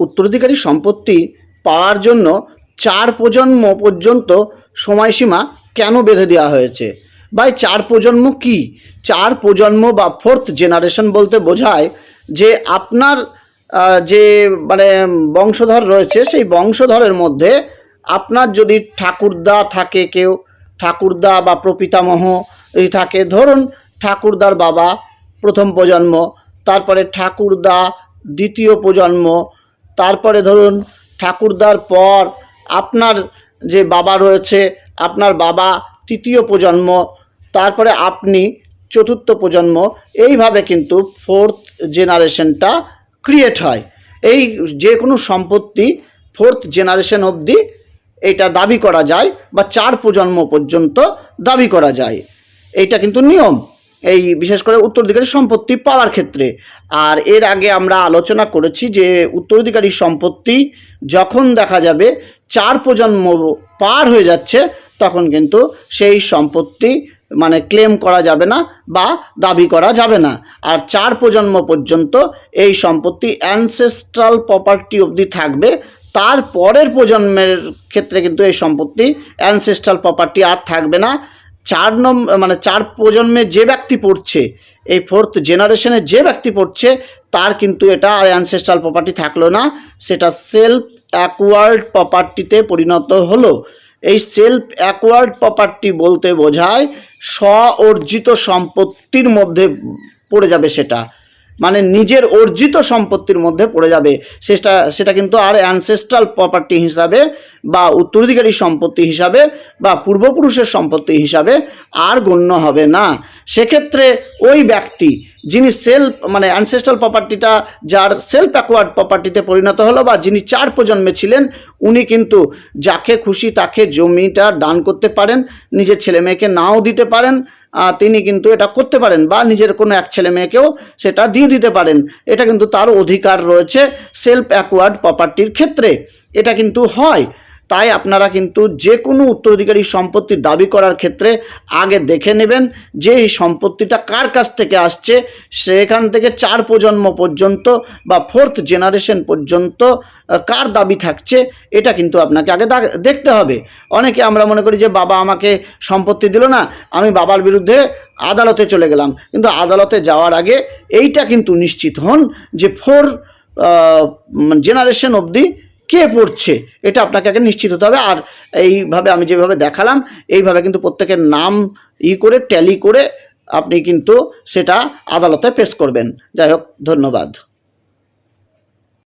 উত্তরাধিকারী সম্পত্তি পাওয়ার জন্য চার প্রজন্ম পর্যন্ত সময়সীমা কেন বেঁধে দেওয়া হয়েছে? বা চার প্রজন্ম কি? চার প্রজন্ম বা ফোর্থ জেনারেশন বলতে বোঝায় যে আপনার যে মানে বংশধর রয়েছে, সেই বংশধরের মধ্যে আপনার যদি ঠাকুরদা থাকে কেউ, ঠাকুরদা বা প্রপিতামহ থাকে, ধরুন ঠাকুরদার বাবা প্রথম প্রজন্ম, তারপরে ঠাকুরদা দ্বিতীয় প্রজন্ম তারপরে ধরুন ঠাকুরদার পর আপনার যে বাবা রয়েছে, আপনার বাবা তৃতীয় প্রজন্ম, তারপরে আপনি চতুর্থ প্রজন্ম, এইভাবে কিন্তু ফোর্থ জেনারেশনটা ক্রিয়েট হয়। এই যে কোনো সম্পত্তি ফোর্থ জেনারেশন অবধি এটা দাবি করা যায় বা চার প্রজন্ম পর্যন্ত দাবি করা যায়। এইটা কিন্তু নিয়ম। এই বিশেষ করে উত্তরাধিকারী সম্পত্তি পাওয়ার ক্ষেত্রে। আর এর আগে আমরা আলোচনা করেছি যে উত্তরাধিকারী সম্পত্তি যখন দেখা যাবে চার প্রজন্ম পার হয়ে যাচ্ছে, তখন কিন্তু সেই সম্পত্তি মানে ক্লেম করা যাবে না বা দাবি করা যাবে না। আর চার প্রজন্ম পর্যন্ত এই সম্পত্তি অ্যানসেস্ট্রাল প্রপার্টি অবধি থাকবে। তার পরের প্রজন্মের ক্ষেত্রে কিন্তু এই সম্পত্তি অ্যানসেস্ট্রাল প্রপার্টি আর থাকবে না। চার নম মানে চার প্রজন্মে যে ব্যক্তি পড়ছে, এই ফোর্থ জেনারেশনে যে ব্যক্তি পড়ছে, তার কিন্তু এটা আর অ্যানসেস্ট্রাল প্রপার্টি থাকল না। সেটা সেলফ অ্যাকওয়ার্ড প্রপার্টিতে পরিণত হলো। এই সেলফ অ্যাকওয়ার্ড প্রপার্টি বলতে বোঝায় স্ব অর্জিত সম্পত্তির মধ্যে পড়ে যাবে সেটা। মানে নিজের অর্জিত সম্পত্তির মধ্যে পড়ে যাবে। সেটা সেটা কিন্তু আর অ্যানসেস্ট্রাল প্রপার্টি হিসাবে বা উত্তরাধিকারী সম্পত্তি হিসাবে বা পূর্বপুরুষের সম্পত্তি হিসাবে আর গণ্য হবে না। সেক্ষেত্রে ওই ব্যক্তি যিনি সেলফ মানে অ্যানসেস্ট্রাল প্রপার্টিটা যার সেলফ অ্যাকোয়ার্ড প্রপার্টিতে পরিণত হলো বা যিনি চার প্রজন্মে ছিলেন, উনি কিন্তু যাকে খুশি তাকে জমিটা দান করতে পারেন, নিজের ছেলে মেয়েকে নাও দিতে পারেন তিনি কিন্তু এটা করতে পারেন বা নিজের কোনো এক ছেলে মেয়েকেও সেটা দিয়ে দিতে পারেন। এটা কিন্তু তার অধিকার রয়েছে সেলফ অ্যাকোয়ার্ড প্রপার্টির ক্ষেত্রে। এটা কিন্তু হয়। তাই আপনারা কিন্তু যে কোনো উত্তরাধিকারী সম্পত্তি দাবি করার ক্ষেত্রে আগে দেখে নেবেন যে এই সম্পত্তিটা কার কাছ থেকে আসছে, সেখান থেকে চার প্রজন্ম পর্যন্ত বা ফোর্থ জেনারেশন পর্যন্ত কার দাবি থাকছে, এটা কিন্তু আপনাকে আগে দেখতে হবে। অনেকে আমরা মনে করি যে, বাবা আমাকে সম্পত্তি দিল না, আমি বাবার বিরুদ্ধে আদালতে চলে গেলাম। কিন্তু আদালতে যাওয়ার আগে এইটা কিন্তু নিশ্চিত হন যে ফোর জেনারেশন অবধি কে পড়ছে, এটা আপনাকে আগে নিশ্চিত হতে হবে। আর এইভাবে আমি যেভাবে দেখালাম, এইভাবে কিন্তু প্রত্যেকের নাম ই করে ট্যালি করে আপনি কিন্তু সেটা আদালতে পেশ করবেন। যাই হোক, ধন্যবাদ।